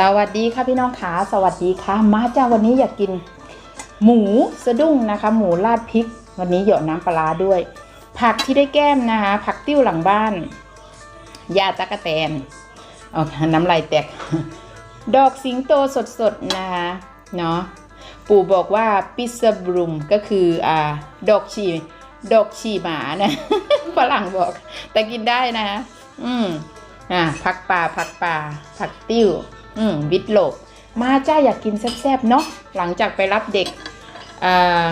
สวัสดีค่ะพี่น้องขาสวัสดีค่ะ มาจ้าวันนี้อยากกิน หมูสะดุ้งนะคะ หมูราดพริก วันนี้เหยาะน้ำปลาด้วย ผักที่ได้แก้มนะคะ ผักติ้วหลังบ้านยาตะกะแตนเอาน้ำลายแตก ดอกสิงโตสดๆนะคะเนาะปู่บอกว่าปิซาบรุมก็คืออ่าดอกชีดอกชีหมานะฝรั่งบอก แต่กินได้นะคะอืมอะผักป่าผักป่าผักติ้ว อืมวิตโลก มาจ้าอยากกินแซ่บๆเนาะหลังจากไปรับเด็กอ่า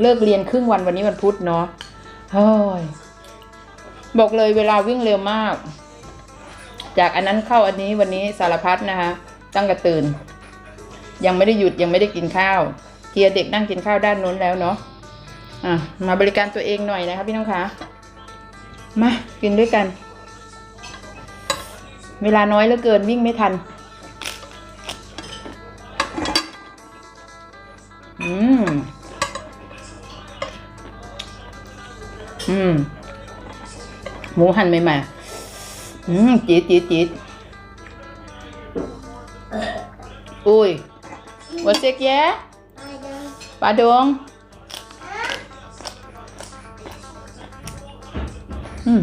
เลิกเรียนครึ่งวันวันนี้วันพุธเนาะเฮ้ยบอกเลยเวลาวิ่งเร็วมาก จากอันนั้นเข้าอันนี้วันนี้สารพัดนะคะตั้งกระตื่น ยังไม่ได้หยุดยังไม่ได้กินข้าวเคียร์เด็กนั่งกินข้าวด้านนู้นแล้วเนาะอะมาบริการตัวเองหน่อยนะคะพี่น้องคะมากินด้วยกัน เวลาน้อยเหลือเกินวิ่งไม่ทัน อืม อืม หมูหั่นใหม่ๆ อืมจีดจีดจีดอุ้ยวัเซกแย่ปลาดงอืม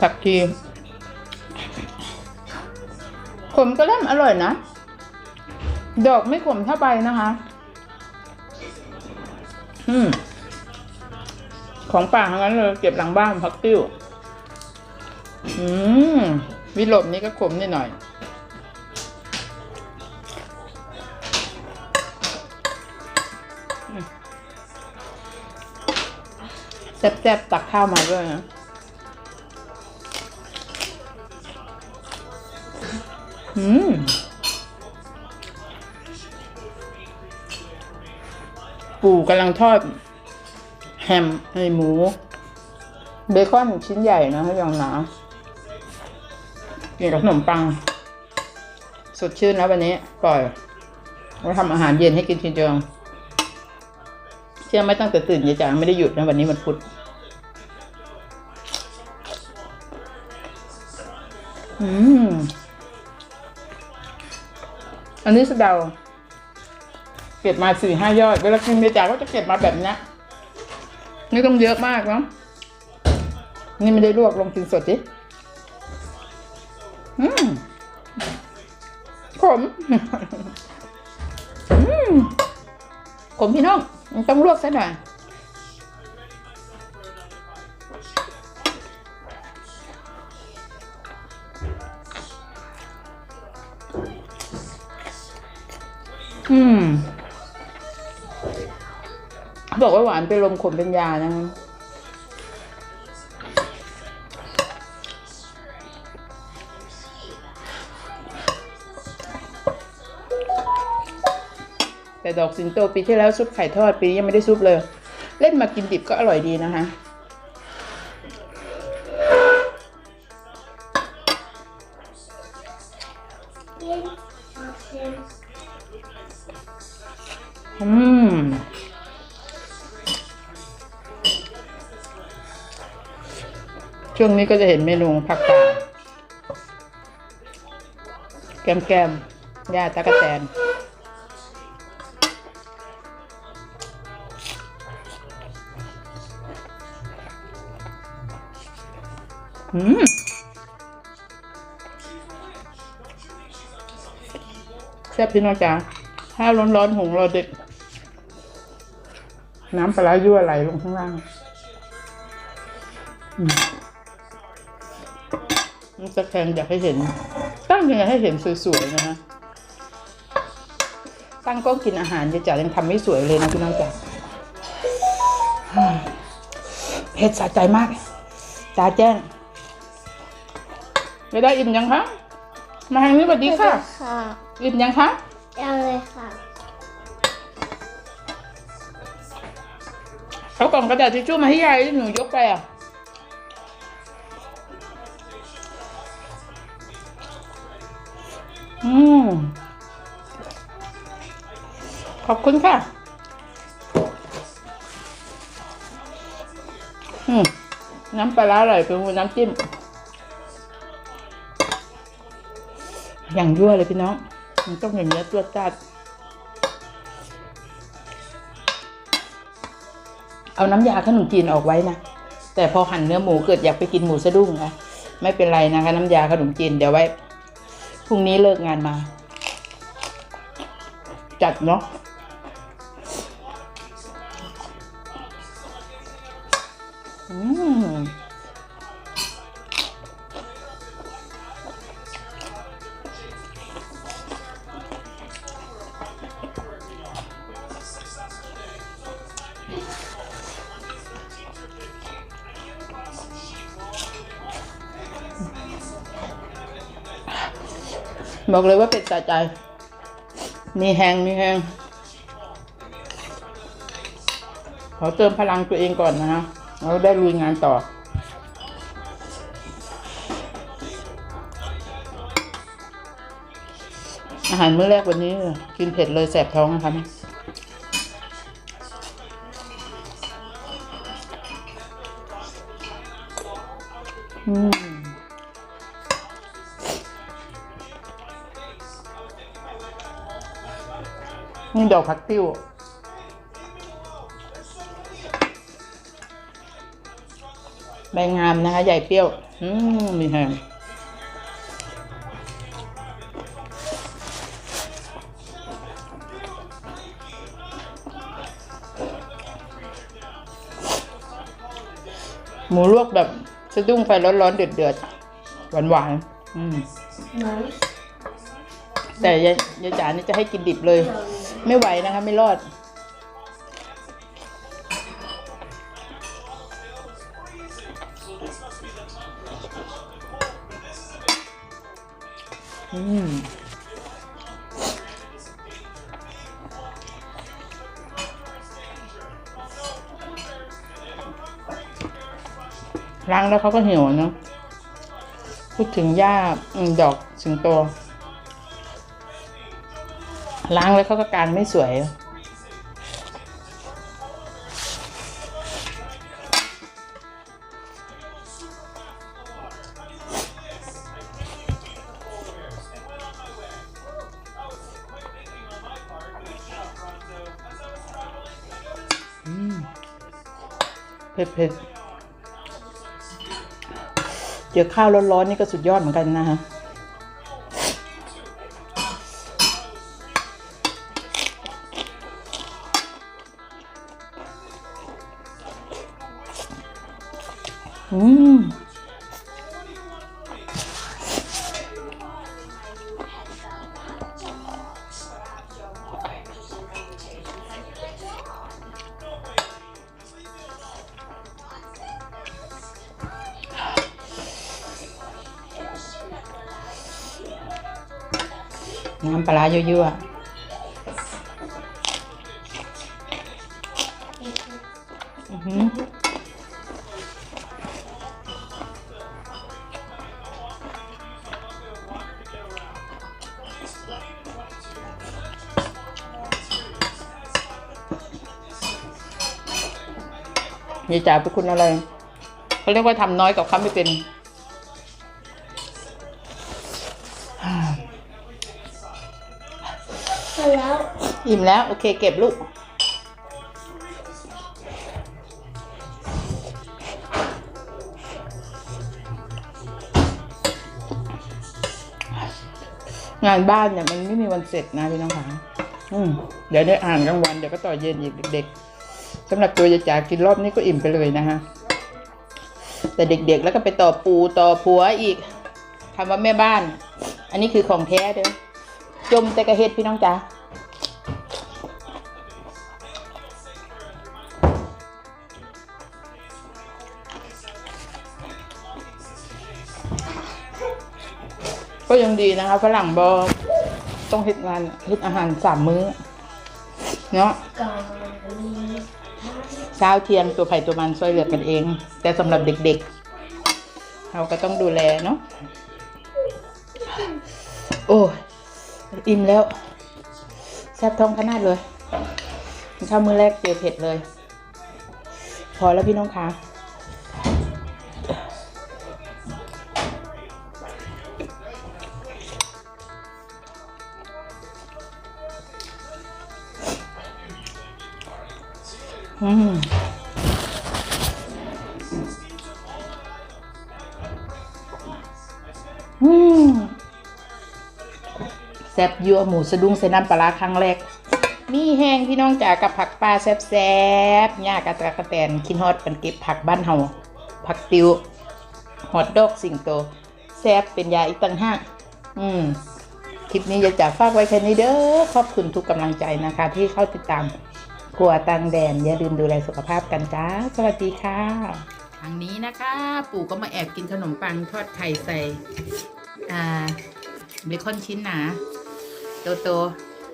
ผักชีขมก็เริ่มอร่อยนะ ดอกไม่ขมเท่าใบนะคะ อืม ของป่าทั้งนั้นเลยเก็บหลังบ้านพักติ้ว อืม วิโรบนี้ก็ขมนิดหน่อย แซ่บๆ ตักข้าวมาด้วยนะอืม ปู่กำลังทอด แฮมให้หมู เบคอนชิ้นใหญ่นะให้ยองหนากินกับขนมปัง สดชื่นแล้ววันนี้ ปล่อยเราทำอาหารเย็นให้กินทีเดียวเชื่อไหมตั้งแต่ตื่นยายจ๋าไม่ได้หยุดนะวันนี้มันพุธอืม อันนี้สะเดา เก็บมาสี่ห้ายอด เวลากินเมจ่าก็จะเก็บมาแบบนี้นี่ต้องเยอะมากเนาะนี่ไม่ได้ลวกลงกินสดดิอืมขมอืมขมพี่น้องต้องลวกซะหน่อยอืม บอกว่าหวานเป็นลมขมเป็นยานะคะแต่ดอกสิงโตปีที่แล้วซุปไข่ทอดปีนี้ยังไม่ได้ซุปเลย เล่นมากินดิบก็อร่อยดีนะคะ ช่วงนี้ก็จะเห็นเมนูผักกาดแกมแกมๆย่าตะกะแตน อืมแซ่บพี่น้องจ๋าข้าวร้อนๆหุงรอเด็ก น้ำปลาร้ายั่วไหลลงข้างล่าง อืม ตะแคงอยากให้เห็น ตั้งยังไงให้เห็นสวยๆนะฮะตั้งก็กินอาหารยายจ๋ายังทำไม่สวยเลยนะพี่น้องจ๋าอืมเผ็ดสะใจมากตาแจ้งจะได้อิ่มยังคะมาทางนี้สวัสดีค่ะค่ะ อิ่มยังคะยังเลยค่ะเอากล่องกระดาษทิชชู่มาให้ยายที่หนูยกไปอะ อืมขอบคุณค่ะ อืม น้ำปลาร้าอร่อยเป็นน้ำจิ้มอือย่างยั่วเลยพี่น้อง มันต้องอย่างเนี้ยตัวจัดเอาน้ำยาขนมจีนออกไว้นะ แต่พอหั่นเนื้อหมูเกิดอยากไปกินหมูสะดุ้งนะ ไม่เป็นไรนะคะ น้ำยาขนมจีนเดี๋ยวไว้ พรุ่งนี้เลิกงานมา จัดเนาะ บอกเลยว่าเป็ดสะใจ มีแหงมีแหงขอเติมพลังตัวเองก่อนนะฮะเราได้ลุยงานต่อ อาหารมื้อแรกวันนี้ กินเผ็ดเลยแสบท้องนะคะอืม นี่ดอกผักติ้ว ใบงามนะคะ ใหญ่เปรี้ยว อืมมีแฮมหมูลวกแบบสะดุ้งไฟร้อนๆเดือดๆ หวานๆ อืม Nice. แต่ยายยายจ๋านี่จะให้กินดิบเลย ไม่ไหวนะคะ ไม่รอด อืมล้างแล้วเขาก็เหี่ยวเนาะพูดถึงหญ้าดอกสิงโต ล้างแล้วเขาก็การไม่สวย เผ็ดเผ็ดเจอข้าวร้อนๆนี่ก็สุดยอดเหมือนกันนะฮะ น้ำปลาร้ายั่วๆอือหือยายจ๋าเป็นคุณอะไรเขาเรียกว่าทำน้อยกับเขาไม่เป็น Hello. อิ่มแล้ว โอเค เก็บลูก งานบ้านเนี่ยมันไม่มีวันเสร็จนะพี่น้องคะอืมเดี๋ยวได้อ่านกลางวันเดี๋ยวก็ต่อเย็นอีกเด็กๆสำหรับตัวยายจ๋ากินรอบนี้ก็อิ่มไปเลยนะฮะแต่เด็กๆแล้วก็ไปต่อปูต่อผัวอีกคำว่าแม่บ้าน อันนี้คือของแท้เด้อจมแต่กระเฮ็ดพี่น้องจ๋า ก็ยังดีนะคะฝรั่งบอต้องเฮ็ดงานเฮ็ดอาหารสามมื้อ เนาะเช้าเที่ยงตัวไผ่ตัวมันช่วยเหลือกันเอง แต่สำหรับเด็กๆ เราก็ต้องดูแลเนาะโอ้อิ่มแล้วแซ่บท้องขนาดเลยข้าวมื้อแรกเจอเผ็ดเลย พอแล้วพี่น้องคะ อืมอืมแซ่บยัวหมูสะดุ้งใส่น้ำปลาร้าครั้งแรก มีแห้งพี่น้องจ๋ากับผักปลาแซ่บๆย่ากระตะกระแตนคินฮอดกันเก็บผักบ้านเฮาผักติวฮอตดอกสิงโตแซ่บเป็นยาอีกตั้งห้ากอืมคลิปนี้จะจากฝากไว้แค่นี้เด้อขอบคุณทุกกำลังใจนะคะ ที่เข้าติดตาม ครัวตังแดนอย่าลืมดูแลสุขภาพกันจ้า สวัสดีค่ะ ทางนี้นะคะ ปู่ก็มาแอบกินขนมปังทอดไข่ใส่อ่าเบคอนชิ้นหนาโตโต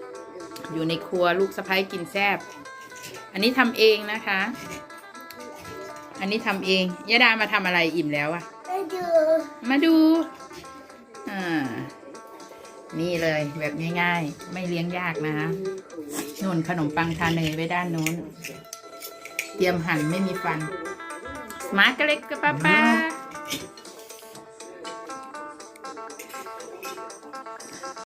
ๆอยู่ในครัวลูกสะพ้ยกินแซบอันนี้ทำเองนะคะ อันนี้ทำเองยะดามาทำอะไรอิ่มแล้วอะไปดูมาดูอ่านี่เลยแบบง่ายๆ ไม่เลี้ยงยากนะคะ นุ่นขนมปังทาเนยไว้ด้านนู้น เตรียมหั่นไม่มีฟัน มาร์กเล็กกับป้าป้า